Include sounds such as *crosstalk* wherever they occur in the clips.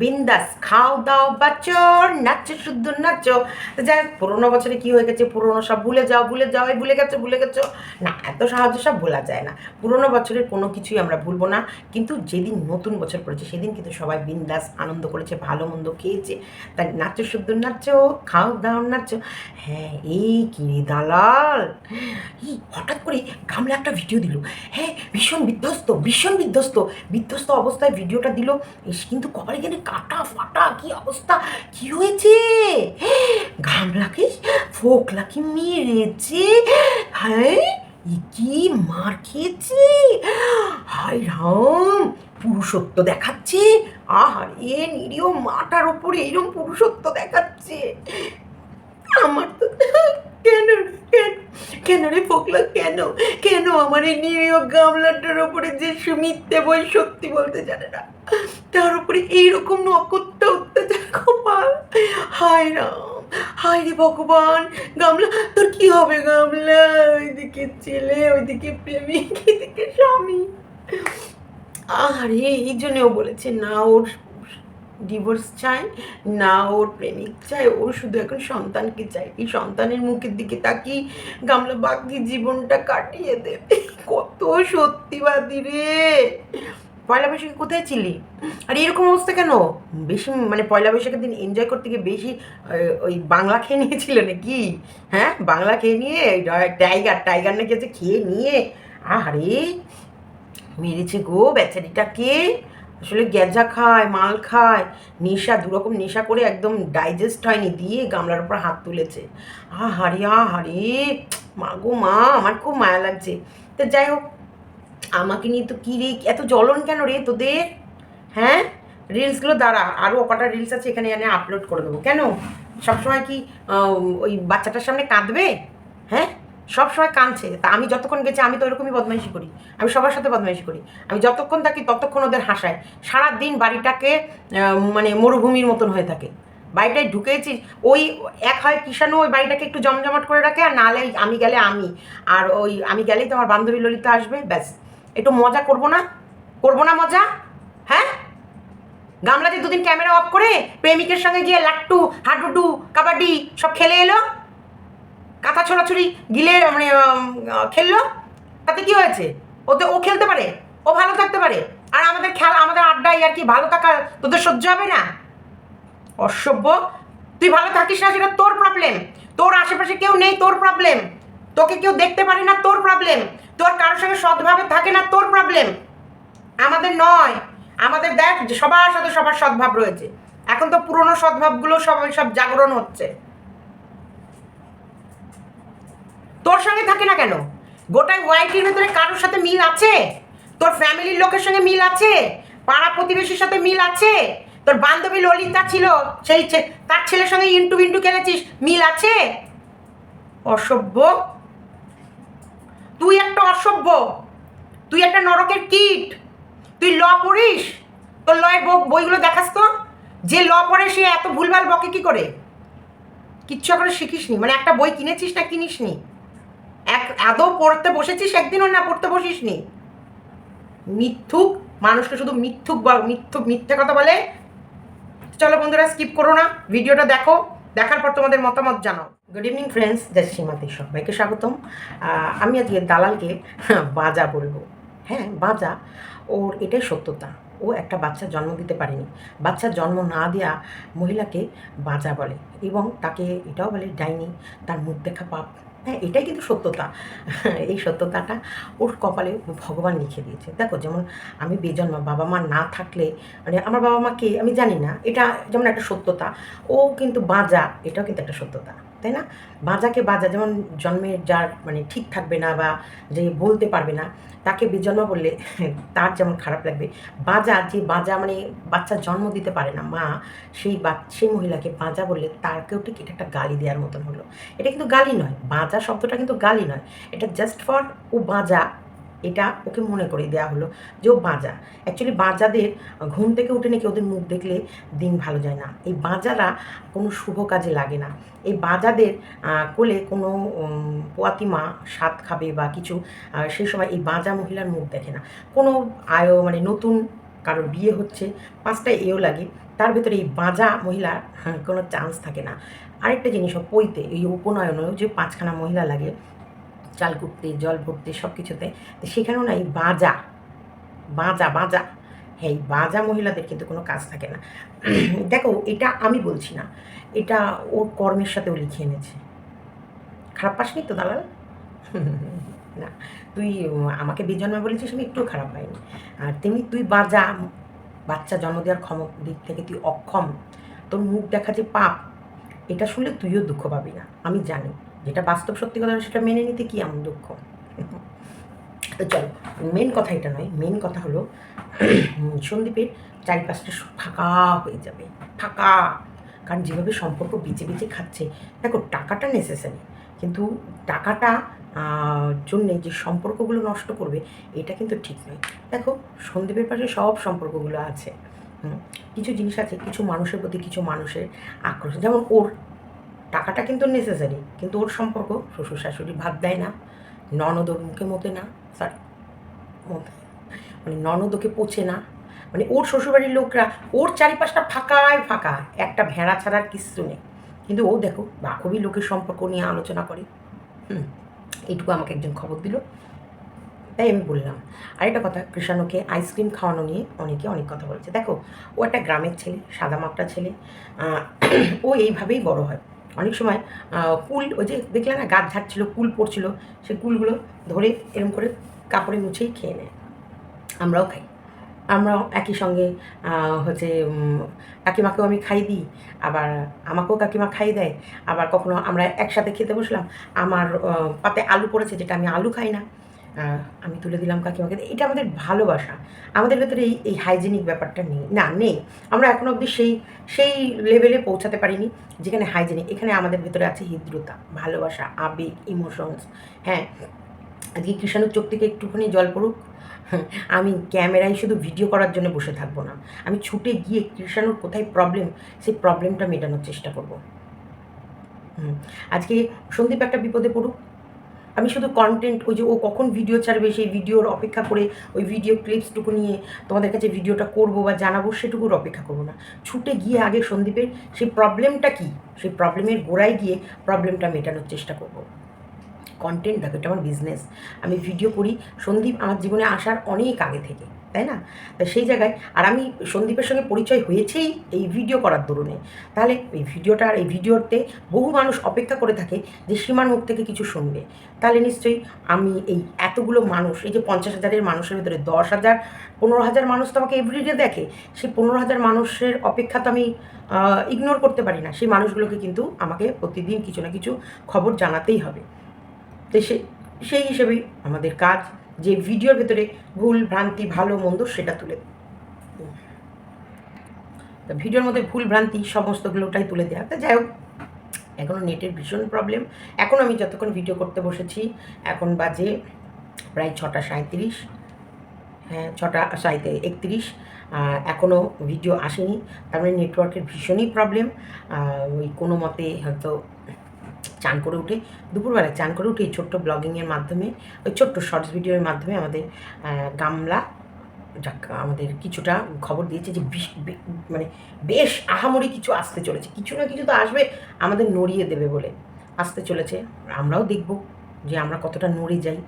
বিন্দাস খাও দাও বাচ্চর নাচো শুদ্ধ নাচো। যাই হোক, পুরোনো বছরে কি হয়ে গেছে? পুরোনো সব ভুলে যাও ভুলে যাও ভুলে গেছো ভুলে গেছো। না এত সাহায্য সব ভোলা যায় না। পুরোনো বছরের কোনো কিছুই আমরা ভুলবো না। কিন্তু যেদিন নতুন বছর পড়েছে সেদিন কিন্তু সবাই বিন্দাস আনন্দ করেছে ভালো মন্দ খেয়েছে। তাই নাচো শুদ্ধ নাচো খাও দাও নাচো। হ্যাঁ এই কিনে দালাল। হঠাৎ করে গামলা একটা ভিডিও দিল। হ্যাঁ ভীষণ বিধ্বস্ত ভীষণ বিধ্বস্ত। বিধ্বস্ত অবস্থায় ভিডিওটা দিল। কিন্তু কপালে গেলে কাটা ফাটা কি অবস্থা? কি হয়েছে? গামলাকে ফোকলাকে মেরেছে হ্যাঁ কি মার খেয়েছে? হাই রাম, পুরুষত্ব দেখাচ্ছে। আহার এ নিরীহ মাটার ওপরে এরকম পুরুষত্ব দেখাচ্ছে। আমার তো কেন কেন রে ফোকলা, কেন? কেন আমার এই নিরীহ গামলাটার ওপরে যে সুমিত্তে বই সত্যি বলতে জানে না? তার উপরে এইরকম নকত্য অত্যাচার কপাল হায় রাম, হায় রে ভগবান! গামলা, তোর কি হবে গামলা? ওইদিকে ছেলে, ওইদিকে প্রেমিক, এদিকে স্বামী। আরে এই জন্য ও বলেছে, না ওর ডিভোর্স চাই না ওর প্রেমিক চাই ওর শুধু এখন সন্তানকে চাই এই সন্তানের মুখের দিকে তাকিয়ে গামলা বাকি জীবনটা কাটিয়ে দেবে। কত সত্যিবাদী রে! পয়লা বৈশাখে কোথায় ছিলি? আর এরকম অবস্থা কেন? বেশি মানে পয়লা বৈশাখের দিন এনজয় করতে গিয়ে বেশি ওই বাংলা খেয়ে নিয়েছিল নাকি? হ্যাঁ? বাংলা খেয়ে নিয়ে টাইগার টাইগার নাকি আছে, খেয়ে নিয়ে। আরে মেরেছে গো বেচারিটাকে। আসলে গেঁজা খায়, মাল খায়, নেশা, দুরকম নেশা করে একদম ডাইজেস্ট হয়নি, দিয়ে গামলার উপর হাত তুলেছে। আহারে আহারে মা গো মা, আমার খুব মায়া লাগছে। তো যাই হোক, আমাকে নিয়ে তো কী রে, এত জ্বলন কেন রে তোদের? হ্যাঁ? রিলসগুলো দাঁড়া আরও কটা রিলস আছে, এখানে এনে আপলোড করে দেবো। কেন? সবসময় কি ওই বাচ্চাটার সামনে কাঁদবে? হ্যাঁ? সব সময় কাঁদছে। তা আমি যতক্ষণ গেছি, আমি তো ওরকমই বদমাইশি করি। আমি সবার সাথে বদমাইশি করি। আমি যতক্ষণ থাকি, ততক্ষণ ওদের হাসায়। সারা দিন বাড়িটাকে মানে মরুভূমির মতন হয়ে থাকে। বাড়িটায় ঢুকেছি, ওই এক হয় কিষাণু ওই বাড়িটাকে একটু জমজমাট করে রাখে, আর নাহলে আমি গেলে আমি। আর ওই, আমি গেলেই তো আমার বান্ধবী ললিতা আসবে, ব্যাস। একটু মজা করব না? করব না মজা? হ্যাঁ? গামলাতে দুদিন ক্যামেরা অফ করে প্রেমিকের সঙ্গে গিয়ে লাট্টু হাডুডু কাবাডি সব খেলে এলো? ছোড়াছুড়ি গিলে মানে খেললো। তাতে কি হয়েছে? ওতে ও খেলতে পারে, ও ভালো থাকতে পারে। আর আমাদের খেলা, আমাদের আড্ডায় আর কি ভালো থাকা, তোদের সহ্য হবে না? অসভ্য। তুই ভালো থাকিস না, সেটা তোর প্রবলেম তোর আশেপাশে কেউ নেই, তোর প্রবলেম তোকে কেউ দেখতে পারে না, তোর প্রবলেম তোর কারোর সঙ্গে সৎভাবে থাকে না, তোর প্রবলেম আমাদের নয়। আমাদের দেখ, সবার সাথে সবার সদ্ভাব রয়েছে। এখন তো পুরনো সদ্ভাবগুলো সবাই সব জাগরণ হচ্ছে। তোর সঙ্গে থাকে না কেন? গোটায় ওয়াইটির ভেতরে কারোর সাথে মিল আছে? তোর ফ্যামিলির লোকের সঙ্গে মিল আছে? পাড়া প্রতিবেশীর সাথে মিল আছে? তোর বান্ধবী ললিতা ছিল, সেই তার ছেলের সঙ্গে ইন্টু বিন্টু খেলেছিস, মিল আছে? অসভ্য। তুই একটা অসভ্য। তুই একটা নরকের কীট। তুই ল পড়িস? তোর লয়ের বই- বইগুলো দেখাস তো? যে ল পড়ে সে এত ভুলভাল বকে কি করে? কিচ্ছু এখনও শিখিসনি? মানে একটা বই কিনেছিস না কিনিসনি? এক আদৌ পড়তে বসেছিস? একদিনও না পড়তে বসিস নি মিথ্যুক? মানুষকে শুধু মিথ্যুক বা মিথ্যুক, মিথ্যে কথা বলে? চলো বন্ধুরা স্কিপ করো না। ভিডিওটা দেখো। দেখার পর তোমাদের মতামত জানাও। গুড ইভিনিং ফ্রেন্ডস জয় সীমাতে সবাইকে স্বাগতম। আমি আজকে দালালকে বাজা বলব। হ্যাঁ বাজা। ওর এটাই সত্যতা। ও একটা বাচ্চা জন্ম দিতে পারেনি। বাচ্চা জন্ম না দেওয়া মহিলাকে বাজা বলে এবং তাকে এটাও বলে ডাইনি, তার মুখ দেখা পাপ। হ্যাঁ এটাই কিন্তু সত্যতা। এই সত্যতাটা ওর কপালে ভগবান লিখে দিয়েছে। দেখো, যেমন আমি বেজন্মা বাবা মা না থাকলে মানে আমার বাবা মা কে, আমি জানি না, এটা যেমন একটা সত্যতা, ও কিন্তু বাজা, এটাও কিন্তু একটা সত্যতা। তাই না? বাজাকে বাজা, যেমন জন্মে যার মানে ঠিক থাকবে না বা যে বলতে পারবে না, তাকে বিজন্ম বললে *laughs* তার যেমন খারাপ লাগবে। বাজা, যে বাজা মানে বাচ্চা জন্ম দিতে পারে না, মা, সেই বা, সেই মহিলাকে বাজা বললে তারকেও ঠিক এটা একটা গালি দেওয়ার মতন হলো। এটা কিন্তু গালি নয়, বাজা শব্দটা কিন্তু গালি নয়। এটা জাস্ট ফর ও বাজা এটা ওকে মনে করে দেওয়া হলো যে ও বাজা। অ্যাকচুয়ালি বাজাদের ঘুম থেকে উঠে নাকি ওদের মুখ দেখলে দিন ভালো যায় না। এই বাজারা কোনো শুভ কাজে লাগে না। এই বাজাদের কোলে কোনো উম, পোয়াতি মা স্বাদ খাবে বা কিছু সেই সময় এই বাজা মহিলার মুখ দেখে না। কোনো আয় মানে নতুন কারোর বিয়ে হচ্ছে পাঁচটা এও লাগে তার ভেতরে এই বাজা মহিলার হ্যাঁ, কোনো চান্স থাকে না। আরেকটা জিনিস পইতে এই উপনয়নেও যে পাঁচখানা মহিলা লাগে চাল কুটতে জল ভরতে সব কিছুতে তো সেখানেও না এই বাজা বাজা বাজা হ্যাঁ এই বাজা মহিলাদের কিন্তু কোনো কাজ থাকে না। *clears throat* দেখো, এটা আমি বলছি না, এটা ওর কর্মের সাথে ও লিখে এনেছে। খারাপ পাসনি তো, দালাল? *laughs* না, তুই আমাকে বেজন্মা বলেছিস, আমি একটু খারাপ পাইনি আর তেমনি তুই বাজা, বাচ্চা জন্ম দেওয়ার ক্ষম, দিক থেকে তুই অক্ষম, তোর মুখ দেখা যে পাপ, এটা শুনলে তুইও দুঃখ পাবি না, আমি জানি। যেটা বাস্তব সত্যি কথা সেটা মেনে নিতে কি এমন দুঃখ? তো চলো মেন কথা এটা নয় মেন কথা হলো সন্দীপের চারিপাশটা ফাঁকা হয়ে যাবে, ফাঁকা। কারণ যেভাবে সম্পর্ক বেঁচে বেঁচে খাচ্ছে, দেখো, টাকাটা নেসেসারি কিন্তু টাকাটা জন্যে যে সম্পর্কগুলো নষ্ট করবে, এটা কিন্তু ঠিক নয়। দেখো, সন্দীপের পাশে সব সম্পর্কগুলো আছে কিছু জিনিস আছে, কিছু মানুষের প্রতি কিছু মানুষের আকর্ষণ যেমন ওর টাকাটা কিন্তু নেসেসারি কিন্তু ওর সম্পর্ক শ্বশুর শাশুড়ি ভাত দেয় না, ননদ ওর মুখে মতে না সরি মানে ননদ ওকে পোছে না মানে ওর শ্বশুরবাড়ির লোকরা, ওর চারিপাশটা ফাঁকায় ফাঁকা একটা ভেড়া ছাড়ার কিচ্ছু নেই, কিন্তু ও দেখো বাকবি লোকের সম্পর্ক নিয়ে আলোচনা করে, হুম, এইটুকু আমাকে একজন খবর দিল, তাই আমি বললাম, আরেকটা কথা, কৃষাণুকে আইসক্রিম খাওয়ানো নিয়ে অনেকে অনেক কথা বলেছে, দেখো, ও একটা গ্রামের ছেলে, সাদা মাপটা ছেলে *clears throat* ও এইভাবেই বড় হয় অনেক সময় কুল ওই যে দেখলে না, গাছ ঝাড়ছিল, কুল পড়ছিল সেই কুলগুলো ধরে এরম করে কাপড়ে মুছেই খেয়ে নেয়। আমরাও খাই। আমরাও একই সঙ্গে হচ্ছে কাকিমাকেও আমি খাই দিই, আবার আমাকেও কাকিমা খাই দেয়, আবার কখনো আমরা একসাথে খেতে বসলাম, আমার পাতে আলু পড়েছে, যেটা আমি আলু খাই না। আমি তুলে দিলাম কাকিমাকে এটা আমাদের ভালোবাসা। আমাদের ভেতরে এই এই হাইজেনিক ব্যাপারটা নেই। না, নেই। আমরা এখনও অবধি সেই সেই লেভেলে পৌঁছাতে পারিনি যেখানে হাইজেনিক এখানে আমাদের ভেতরে আছে হৃদ্রতা, ভালোবাসা, আবেগ ইমোশনস হ্যাঁ আজকে কৃষাণুর চোখ থেকে একটুখানি জল পড়ুক। আমি ক্যামেরায় শুধু ভিডিও করার জন্য বসে থাকব না। আমি ছুটে গিয়ে কৃষাণুর কোথায় প্রবলেম সেই প্রবলেমটা মেটানোর চেষ্টা করব। আজকে সন্দীপ একটা বিপদে পড়ুক। আমি শুধু কন্টেন্ট ওই যে ও কখন ভিডিও ছাড়বে, সেই ভিডিওর অপেক্ষা করে ওই ভিডিও ক্লিপসটুকু নিয়ে তোমাদের কাছে ভিডিওটা করব বা জানাব, সেটুকুর অপেক্ষা করব না। ছুটে গিয়ে আগে সন্দীপের সেই প্রবলেমটা কি? সেই প্রবলেমের গোড়ায় গিয়ে প্রবলেমটা মেটানোর চেষ্টা করব। কন্টেন্ট দেখো, এটা আমার বিজনেস আমি ভিডিও করি। সন্দীপ আমার জীবনে আসার অনেক আগে থেকে। তাই না? তা সেই জায়গায়, আর আমি সন্দীপের সঙ্গে পরিচয় হয়েছেই এই ভিডিও করার দরুনে। তাহলে এই ভিডিওটা আর এই ভিডিওতে বহু মানুষ অপেক্ষা করে থাকে যে সীমার মুখ থেকে কিছু শুনবে। তাহলে নিশ্চয়ই আমি এই এতগুলো মানুষ, এই যে পঞ্চাশ হাজারের মানুষের ভিতরে দশ হাজার, পনেরো হাজার মানুষ তো আমাকে এভরিডে দেখে, সেই পনেরো হাজার মানুষের অপেক্ষা তো আমি ইগনোর করতে পারি না। সেই মানুষগুলোকে কিন্তু আমাকে প্রতিদিন কিছু না কিছু খবর জানাতেই হবে। তো সে, সেই হিসেবেই আমাদের কাজ যে ভিডিওর ভেতরে ভুল, ভ্রান্তি, ভালো, মন্দ সেটা তুলে তো ভিডিওর মধ্যে ভুল, ভ্রান্তি সমস্তগুলোটাই তুলে দেওয়া তা যাই হোক এখনও নেটের ভীষণ প্রবলেম এখন আমি যতক্ষণ ভিডিও করতে বসেছি, এখন বাজে প্রায় ছটা সাঁত্রিশ হ্যাঁ ছটা সাইতে একত্রিশ। এখনও ভিডিও আসেনি। তার মানে নেটওয়ার্কের ভীষণই প্রবলেম ওই কোনো মতে হয়তো চান করে উঠে, দুপুরবেলায় চান করে উঠে এই ছোট্ট ব্লগিংয়ের মাধ্যমে, ওই ছোট্ট শর্টস ভিডিওর মাধ্যমে আমাদের গামলা আমাদের কিছুটা খবর দিয়েছে যে বিশ মানে বেশ আহামরি কিছু আসতে চলেছে। কিছু না কিছু তো আসবে, আমাদের নড়িয়ে দেবে বলে আসতে চলেছে। আমরাও দেখব যে আমরা কতটা নড়ে যাই।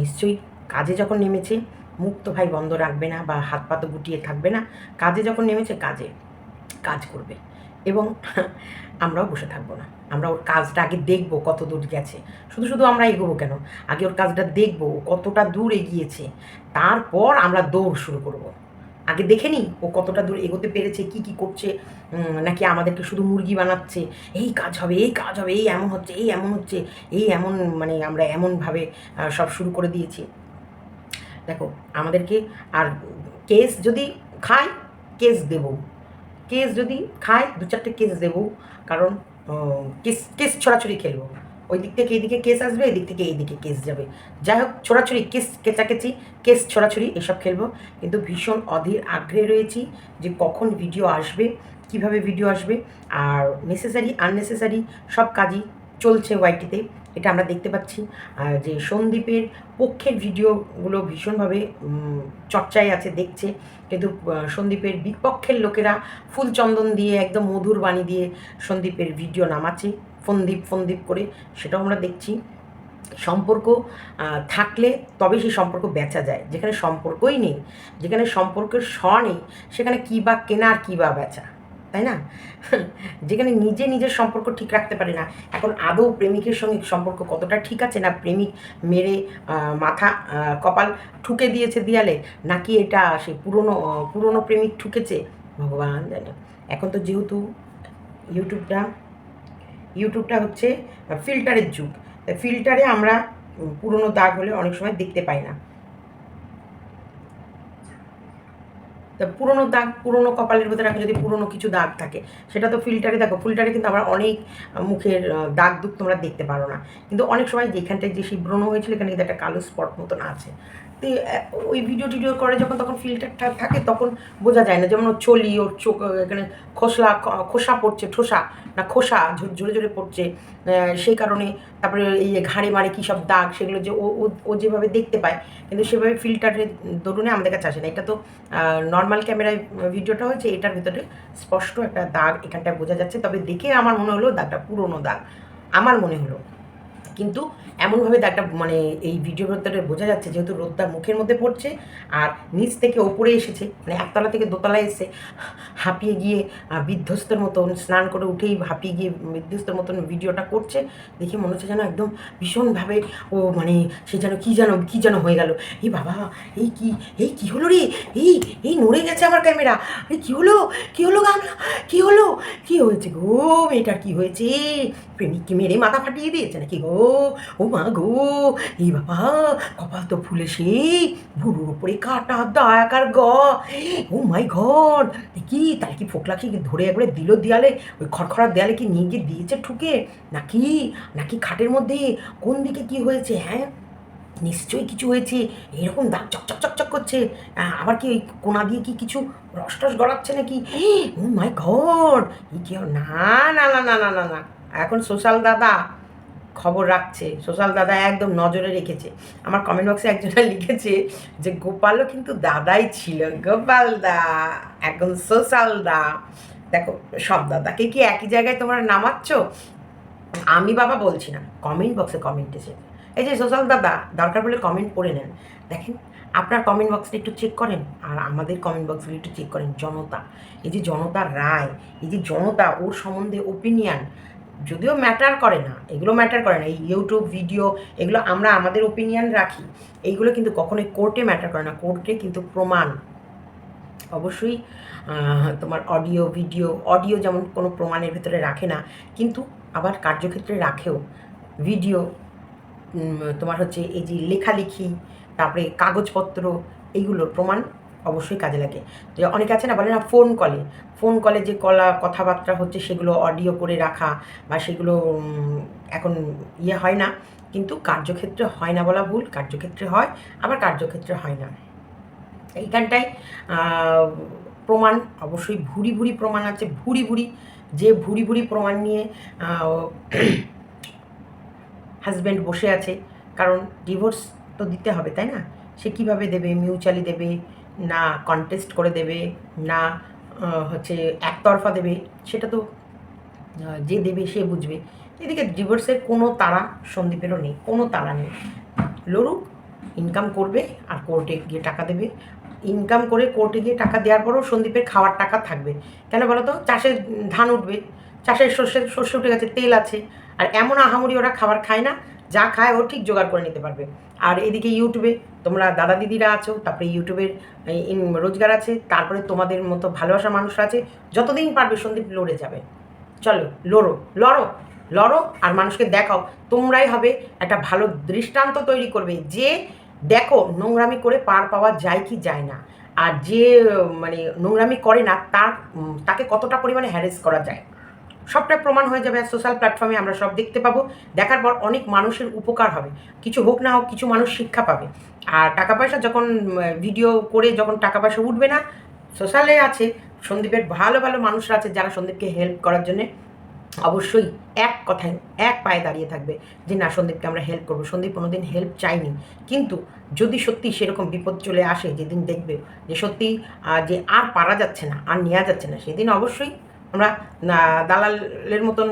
নিশ্চয়ই কাজে যখন নেমেছে, মুখ তো ভাই বন্ধ রাখবে না বা হাত পা তো গুটিয়ে থাকবে না, কাজে যখন নেমেছে, কাজে কাজ করবে এবং আমরাও বসে থাকব না। আমরা ওর কাজটা আগে দেখব কত দূর গেছে। শুধু শুধু আমরা এগোবো কেন? আগে ওর কাজটা দেখব, ও কতটা দূর এগিয়েছে। তারপর আমরা দৌড় শুরু করব। আগে দেখে নিই ও কতটা দূর এগোতে পেরেছে, কি কি করছে নাকি আমাদেরকে শুধু মুরগি বানাচ্ছে, এই কাজ হবে, এই কাজ হবে, এই এমন হচ্ছে, এই এমন হচ্ছে, এই এমন মানে আমরা এমনভাবে সব শুরু করে দিয়েছি। দেখো, আমাদেরকে আর কেস যদি খায়, কেস দেব। কেস যদি খায় দু চারটে কেস দেবো। কারণ কেস কেস ছড়াছড়ি খেলব। ওই দিক থেকে এইদিকে কেস আসবে এদিক থেকে এইদিকে কেস যাবে। যাই হোক, ছোড়াছুড়ি, কেস কেচাকেচি, কেস ছোড়াছুড়ি, এসব খেলব। কিন্তু ভীষণ অধীর আগ্রহে রয়েছি যে কখন ভিডিও আসবে, কীভাবে ভিডিও আসবে, আর নেসেসারি আননেসেসারি সব কাজই চলছে ওয়াইটিতে এটা আমরা দেখতে পাচ্ছি। যে সন্দীপের পক্ষের ভিডিওগুলো ভীষণভাবে চর্চায় আছে, দেখছে। কিন্তু সন্দীপের বিপক্ষের লোকেরা ফুল চন্দন দিয়ে, একদম মধুর বাণী দিয়ে সন্দীপের ভিডিও নামাচ্ছে, ফন্দীপ ফন্দীপ করে। সেটাও আমরা দেখছি। সম্পর্ক থাকলে তবে সেই সম্পর্ক বেচা যায়। যেখানে সম্পর্কই নেই, যেখানে সম্পর্কের স নেই, সেখানে কী বা কেনা আর কী বা বেচা। তাই না? যেখানে নিজে নিজের সম্পর্ক ঠিক রাখতে পারে না। এখন আদৌ প্রেমিকের সঙ্গে সম্পর্ক কতটা ঠিক আছে না প্রেমিক মেরে মাথা কপাল ঠুকে দিয়েছে দেয়ালে? নাকি এটা সেই পুরনো পুরনো প্রেমিক ঠুকেছে? ভগবান জানে। এখন তো যেহেতু ইউটিউবটা ইউটিউবটা হচ্ছে ফিল্টারের যুগ। ফিল্টারে আমরা পুরনো দাগ হলে অনেক সময় দেখতে পাই না। তা পুরনো দাগ, পুরনো কপালের ভেতরে আমি যদি পুরনো কিছু দাগ থাকে, সেটা তো ফিল্টারে দেখো ফিল্টারে কিন্তু আমার অনেক মুখের দাগ দুগ তোমরা দেখতে পারো না। কিন্তু অনেক সময় যেখানটায় যে শিব্রণ ব্রণ হয়েছিল, এখানে কিন্তু একটা কালো স্পট মতন আছে। ওই ভিডিও টিডিও করে যখন তখন ফিল্টারটা থাকে তখন বোঝা যায় না। যেমন ওর চলি, ওর চোখ এখানে খোসলা খোসা পড়ছে, ঠোসা, না খোসা ঝরে ঝরে পড়ছে। সেই কারণে তারপরে এই ঘাড়ে মারে কী সব দাগ, সেগুলো যে ও যেভাবে দেখতে পায়, কিন্তু সেভাবে ফিল্টারের দরুনে আমাদের কাছে আসে না। এটা তো নর্মাল ক্যামেরায় ভিডিওটা হয়েছে, এটার ভিতরে স্পষ্ট একটা দাগ এখানটায় বোঝা যাচ্ছে। তবে দেখে আমার মনে হলো দাগটা পুরনো দাগ। আমার মনে হলো। কিন্তু এমনভাবে দাগটা মানে এই ভিডিও ভেতরে বোঝা যাচ্ছে যেহেতু রোদটা মুখের মধ্যে পড়ছে আর নিচ থেকে ওপরে এসেছে মানে একতলা থেকে দোতলায় এসে হাঁপিয়ে গিয়ে বিধ্বস্তের মতন স্নান করে উঠেই হাঁপিয়ে গিয়ে বিধ্বস্তের মতন ভিডিওটা করছে, দেখে মনে হচ্ছে যেন একদম ভীষণভাবে ও মানে সে যেন কী যেন কী যেন হয়ে গেল। এই বাবা এই কি এই কি হলো রে? এই এই নড়ে গেছে আমার ক্যামেরা। এই কি হলো? কী হলো গান কি হলো? কি হয়েছে গো মেয়েটার কি হয়েছে? প্রেমিককে মেরে মাথা ফাটিয়ে দিয়েছে নাকি গো? ও মা গো এই বাবা, কপাল তো ফুলে সেই ভুরুর উপরে কাটা দায়াকার গ। ও মাই ঘর কি তার কি ফোকলা কি ধরে একবারে দিল দেয়ালে, ওই খড়খড়ার দেয়ালে কি নিয়ে গিয়ে দিয়েছে ঠুকে? নাকি নাকি খাটের মধ্যে? কোন দিকে কি হয়েছে হ্যাঁ? নিশ্চয়ই কিছু হয়েছে, এরকম দাগ চকচক চকচক করছে। আবার কি ওই কোনা দিয়ে কি কিছু রস টস গড়াচ্ছে নাকি? ও মাই ঘর কি না না না না না না না। এখন সোশ্যাল দাদা খবর রাখছে। সোশ্যাল দাদা একদম নজরে রেখেছে। আমার কমেন্ট বক্সে একজনে লিখেছে যে, গোপালও কিন্তু দাদাই ছিল, গোপাল দা। এখন সোশ্যাল দা। দেখো, সব দাদাকে কি একই জায়গায় তোমরা নামাচ্ছ? আমি বাবা বলছি না। কমেন্ট বক্সে কমেন্ট এসেছে এই যে সোশ্যাল দাদা, দরকার বলে কমেন্ট পড়ে নেন। দেখেন, আপনার কমেন্ট বক্সটা একটু চেক করেন। আর আমাদের কমেন্ট বক্সগুলো একটু চেক করেন। জনতা, এই যে জনতার রায়, এই যে জনতা, ওর সম্বন্ধে ওপিনিয়ন যদিও ম্যাটার করে না, এগুলো ম্যাটার করে না। এই ইউটিউব ভিডিও এগুলো আমরা আমাদের ওপিনিয়ন রাখি, এইগুলো কিন্তু কখনোই কোর্টে ম্যাটার করে না। কোর্টে কিন্তু প্রমাণ। অবশ্যই তোমার অডিও ভিডিও অডিও যেমন কোনো প্রমাণের ভেতরে রাখে না, কিন্তু আবার কার্যক্ষেত্রে রাখেও। ভিডিও তোমার হচ্ছে এই যে লেখালেখি, তারপরে কাগজপত্র, এইগুলোর প্রমাণ অবশ্যই কাজে লাগে। যে অনেকে আছে না, বলে না ফোন কলে ফোন কলে যে কলা কথাবার্তা হচ্ছে সেগুলো অডিও করে রাখা বা সেগুলো এখন ইয়ে হয় না। কিন্তু কার্যক্ষেত্রে হয় না বলা ভুল, কার্যক্ষেত্রে হয়, আবার কার্যক্ষেত্রে হয় না। এইখানটায় প্রমাণ, অবশ্যই ভুরি ভুরি প্রমাণ আছে, ভুরি ভুরি। যে ভুরি ভুরি প্রমাণ নিয়ে হাজব্যান্ড বসে আছে, কারণ ডিভোর্স তো দিতে হবে, তাই না? সে কীভাবে দেবে মিউচুয়ালি দেবে না কন্টেস্ট করে দেবে, না হচ্ছে একতরফা দেবে, সেটা তো যে দেবে সে বুঝবে। এদিকে ডিভোর্সের কোনো তারা সন্দীপেরও নেই, কোনো তারা নেই। লড়ুক ইনকাম করবে আর কোর্টে গিয়ে টাকা দেবে। ইনকাম করে কোর্টে গিয়ে টাকা দেওয়ার পরেও সন্দীপের খাওয়ার টাকা থাকবে। কেন বলো তো চাষের ধান উঠবে, চাষের শস্যের শস্য উঠে গেছে, তেল আছে। আর এমন আহামরি ওরা খাবার খায় না, যা খায় ও ঠিক জোগাড় করে নিতে পারবে। আর এদিকে ইউটিউবে তোমরা দাদা দিদিরা আছো, তারপরে ইউটিউবের রোজগার আছে, তারপরে তোমাদের মতো ভালোবাসা মানুষরা আছে, যতদিন পারবে সন্দীপ লড়ে যাবে। চলো, লড়ো লড়ো লড়ো আর মানুষকে দেখাও, তোমরাই হবে একটা ভালো দৃষ্টান্ত তৈরি করবে। যে দেখো নোংরামি করে পার পাওয়া যায় কি যায় না, আর যে মানে নোংরামি করে না, তার তাকে কতটা পরিমাণে হ্যারেস করা যায়। সবটা প্রমাণ হয়ে যাবে সোশ্যাল প্ল্যাটফর্মে আমরা সব দেখতে পাবো। দেখার পর অনেক মানুষের উপকার হবে। কিছু হোক না হোক, কিছু মানুষ শিক্ষা পাবে। আর টাকা পয়সা যখন ভিডিও করে যখন টাকা পয়সা উঠবে না সোশ্যালে আছে। সন্দীপের ভালো ভালো মানুষরা আছে যারা সন্দীপকে হেল্প করার জন্যে অবশ্যই এক কথায়, এক পায়ে দাঁড়িয়ে থাকবে যে, না, সন্দীপকে আমরা হেল্প করব। সন্দীপ কোনোদিন হেল্প চাইনি কিন্তু যদি সত্যি সেরকম বিপদ চলে আসে, যেদিন দেখবে যে, সত্যি যে, আর পারা যাচ্ছে না, আর নেওয়া যাচ্ছে না, সেদিন অবশ্যই আমরা দালালের মতন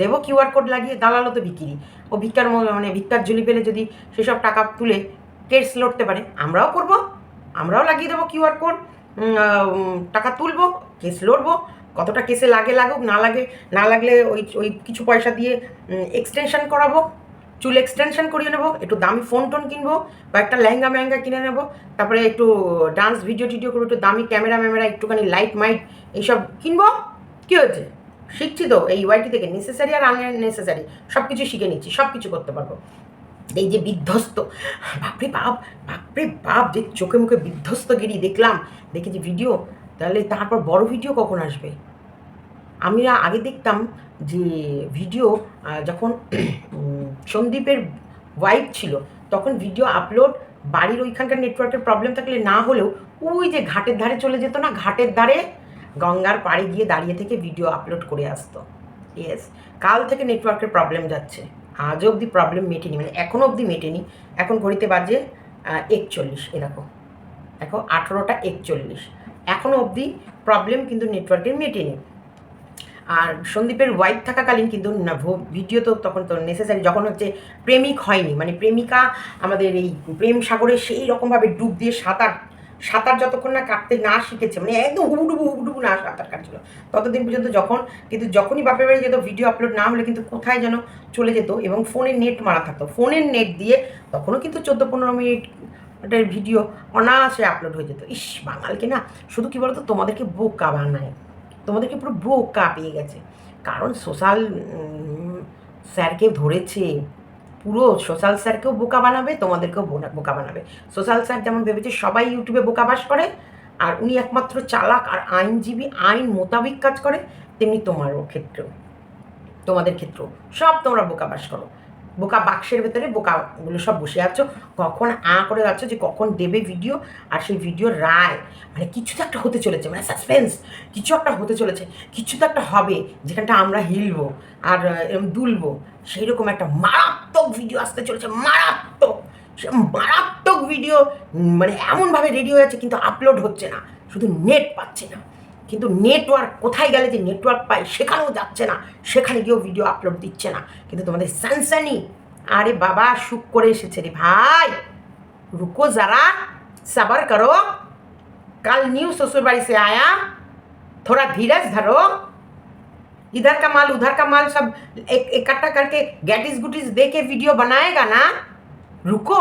দেবো কিউআর কোড লাগিয়ে, দালালও তো বিক্রি ও ভিক্ষার মানে ভিক্ষার ঝুলি পেলে যদি সেসব টাকা তুলে কেস লড়তে পারে, আমরাও করব। আমরাও লাগিয়ে দেবো কিউআর কোড। টাকা তুলবো, কেস লড়বো। কতটা কেসে লাগে লাগুক, না লাগে, না লাগলে ওই ওই কিছু পয়সা দিয়ে এক্সটেনশন করাবো। চুল এক্সটেনশন করিয়ে নেব, একটু দামি ফোন টোন কিনবো, বা একটা লেহেঙ্গা মেহেঙ্গা কিনে নেব, তারপরে একটু ডান্স ভিডিও টিডিও করব, একটু দামি ক্যামেরা ম্যামেরা একটুখানি লাইট মাইট এইসব কিনবো। কী হয়েছে? শিখছি তো, এই ওয়াইটি থেকে নেসেসারি আর আননেসেসারি সব কিছু শিখে নিচ্ছি সব কিছু করতে পারব। এই যে বিধ্বস্ত, বাপরে বাপ বাপরে বাপ, যে চোখে মুখে বিধ্বস্ত বিধ্বস্তগিরি দেখলাম দেখি যে ভিডিও তাহলে তারপর বড় ভিডিও কখন আসবে? আমরা আগে দেখতাম যে ভিডিও যখন সন্দীপের ওয়াইফ ছিল, তখন ভিডিও আপলোড বাড়ির ওইখানকার নেটওয়ার্কের প্রবলেম থাকলে না হলেও ওই যে ঘাটের ধারে চলে যেত না, ঘাটের ধারে গঙ্গার পাড়ে গিয়ে দাঁড়িয়ে থেকে ভিডিও আপলোড করে আসতো। ইয়েস কাল থেকে নেটওয়ার্কের প্রবলেম যাচ্ছে। আজও অবধি প্রবলেম মেটেনি মানে এখনও অবধি মেটেনি। এখন ঘড়িতে বাজে একচল্লিশ, এ দেখো। আঠেরোটা একচল্লিশ। এখনও অবধি প্রবলেম কিন্তু নেটওয়ার্কের মেটেনি। আর সন্দীপের ওয়াইফ থাকাকালীন কিন্তু ভিডিও তো তখন তো নেসেসারি যখন হচ্ছে প্রেমিক হয়নি মানে প্রেমিকা আমাদের এই প্রেম সাগরে সেই রকমভাবে ডুব দিয়ে সাঁতার সাঁতার যতক্ষণ না কাটতে না শিখেছে মানে একদম হুবুডুবু হুবুডুবু না সাঁতার কাটছিল। ততদিন পর্যন্ত যখন, কিন্তু যখনই বাপের বাড়ি যেত ভিডিও আপলোড না হলে কিন্তু কোথায় যেন চলে যেত এবং ফোনের নেট মারা থাকতো। ফোনের নেট দিয়ে তখনও কিন্তু চোদ্দ পনেরো মিনিট ওটার ভিডিও অনায়াসে আপলোড হয়ে যেত। ইস বাঙালকে না? শুধু কি বলতো? তোমাদেরকে বোকা বানায়। তোমাদেরকে পুরো বোকা পেয়ে গেছে। কারণ সোশ্যাল স্যারকে ধরেছে পুরো সোশ্যাল স্যারকেও বোকা বানাবে, তোমাদেরকেও বোকা বানাবে। সোশ্যাল স্যার যেমন ভেবেছে সবাই ইউটিউবে বোকা বাস করে, আর উনি একমাত্র চালাক আর আইনজীবী, আইন মোতাবিক কাজ করে, তেমনি তোমারও ক্ষেত্রেও, তোমাদের ক্ষেত্রেও। সব তোমরা বোকা বাস করো। বোকা বাক্সের ভেতরে বোকাগুলো সব বসে আছো, কখন আ করে আছো যে কখন দেবে ভিডিও আর সেই ভিডিওর রায়। মানে কিছু তো একটা হতে চলেছে মানে সাসপেন্স কিছু একটা হতে চলেছে, কিছু তো একটা হবে যেখানটা আমরা হিলবো আর দুলবো। সেই রকম একটা মারাত্মক ভিডিও আসতে চলেছে, মারাত্মক। মারাত্মক ভিডিও মানে এমনভাবে রেডি হয়ে যাচ্ছে কিন্তু আপলোড হচ্ছে না, শুধু নেট পাচ্ছে না। কিন্তু নেটওয়ার্ক কোথায় গেলে যে নেটওয়ার্ক পায় সেখানেও যাচ্ছে না সেখানে গিয়েও ভিডিও আপলোড দিচ্ছে না কিন্তু তোমাদের সানসানি আরে বাবা সুখ করে এসেছে রে ভাই रुको जरा सबर करो कल न्यू ससुरबाड़ी से आया थोड़ा धीरज धरो इधर का माल उधर का माल सब एक इकट्ठा करके गैटिस गुटिस दे के वीडियो बनाएगा ना रुको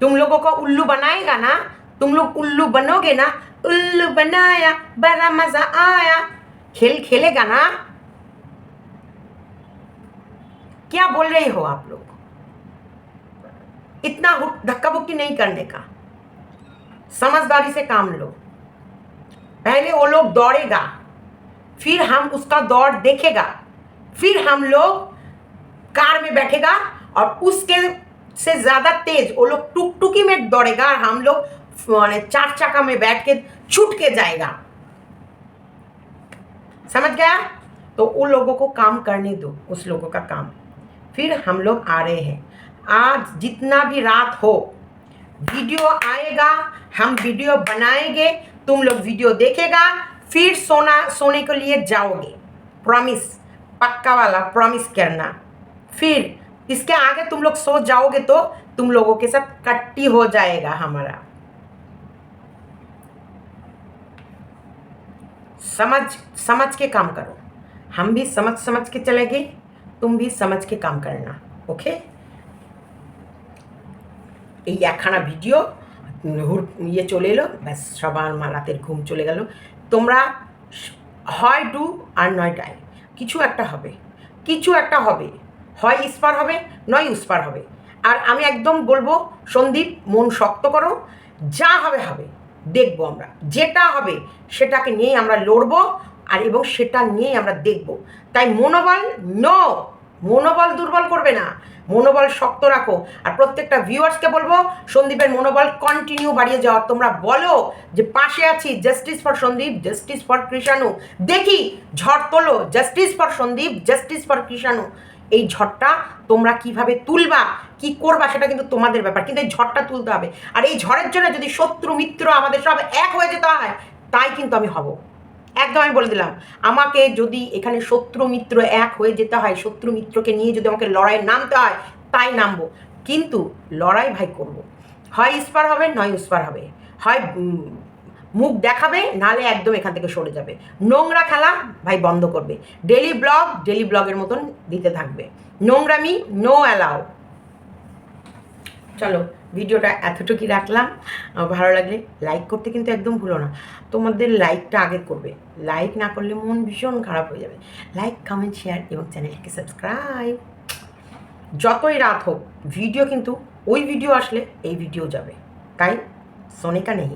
तुम लोगों को उल्लू बनाएगा ना तुम लोग उल्लू बनोगे ना? उल्लू बनाया, बड़ा मज़ा आया। खेल खेलेगा ना? क्या बोल रहे हो आप लोग? इतना धक्का बुक्की नहीं करने का। समझदारी से काम लो। पहले वो लोग दौड़ेगा। फिर हम उसका दौड़ देखेगा। फिर हम लोग कार में बैठेगा और उसके से ज़्यादा तेज वो लोग टुकटुकी में दौड़ेगा और हम लोग माने चार चाका में बैठ के छूट के जाएगा समझ गया? तो उन लोगों को काम करने दो, उस लोगों का काम। फिर हम लोग आ रहे हैं। आज जितना भी रात हो, वीडियो आएगा, हम वीडियो बनाएँगे, तुम लोग वीडियो देखेगा, फिर सोना, सोने के लिए जाओगे। प्रॉमिस पक्का वाला प्रॉमिस करना। फिर इसके आगे तुम लोग सो जाओगे तो तुम लोगों के साथ कट्टी हो जाएगा हमारा। समझ समझ के काम करो हम भी समझ समझ के चलेंगे तुम भी समझ के काम करना ওকে এই একখানা ভিডিও হুর ইয়ে চলে এলো ব্যাস সবার মা রাতের ঘুম চলে গেল তোমরা স- হয় ডু আর নয় ডাই কিছু একটা হবে কিছু একটা হবে হয় ইস্পার হবে নয় উস্পার হবে আর আমি একদম বলবো সন্দীপ মন শক্ত করো যা হবে হবে দেখব আমরা। যেটা হবে সেটাকে নিয়েই আমরা লড়বো আর এবং সেটা নিয়েই আমরা দেখব। তাই মনোবল নো মনোবল দুর্বল করবে না। মনোবল শক্ত রাখো। আর প্রত্যেকটা ভিউয়ার্সকে বলব, সন্দীপের মনোবল কন্টিনিউ বাড়িয়ে যাওয়া তোমরা বলো যে পাশে আছি justice for Sandip justice for Krishanu. দেখি, ঝড় তোলো justice for Sandip justice for Krishanu. এই ঝড়টা তোমরা কীভাবে তুলবা, কি করবা সেটা কিন্তু তোমাদের ব্যাপার, কিন্তু এই ঝড়টা তুলতে হবে। আর এই ঝড়ের জন্য যদি শত্রু, মিত্র আমাদের সব এক হয়ে যেতে হয়, তাই কিন্তু আমি হব। একদম আমি বলে দিলাম, আমাকে যদি এখানে শত্রু, মিত্র এক হয়ে যেতে হয়, শত্রু, মিত্রকে নিয়ে যদি আমাকে লড়াই নামতে হয়, তাই নামবো। কিন্তু লড়াই ভাই করব। হয় ইস্পার হবে, নয় উস্পার হবে। হয় মুখ দেখাবে, নালে একদম এখান থেকে সরে যাবে। নোংরা খেলা ভাই বন্ধ করবে। ডেলি ব্লগ ডেলি ব্লগের মতন দিতে থাকবে। নোংরামি নো অ্যালাউ চলো, ভিডিওটা এতটুকুই রাখলাম। ভালো লাগলে লাইক করতে কিন্তু একদম ভুলো না। তোমাদের লাইকটা আগে করবে। লাইক না করলে মন ভীষণ খারাপ হয়ে যাবে। লাইক কমেন্ট শেয়ার এবং চ্যানেলকে সাবস্ক্রাইব যতই রাত হোক ভিডিও কিন্তু ওই ভিডিও আসলে এই ভিডিও যাবে। তাই, সোনিকা নেই।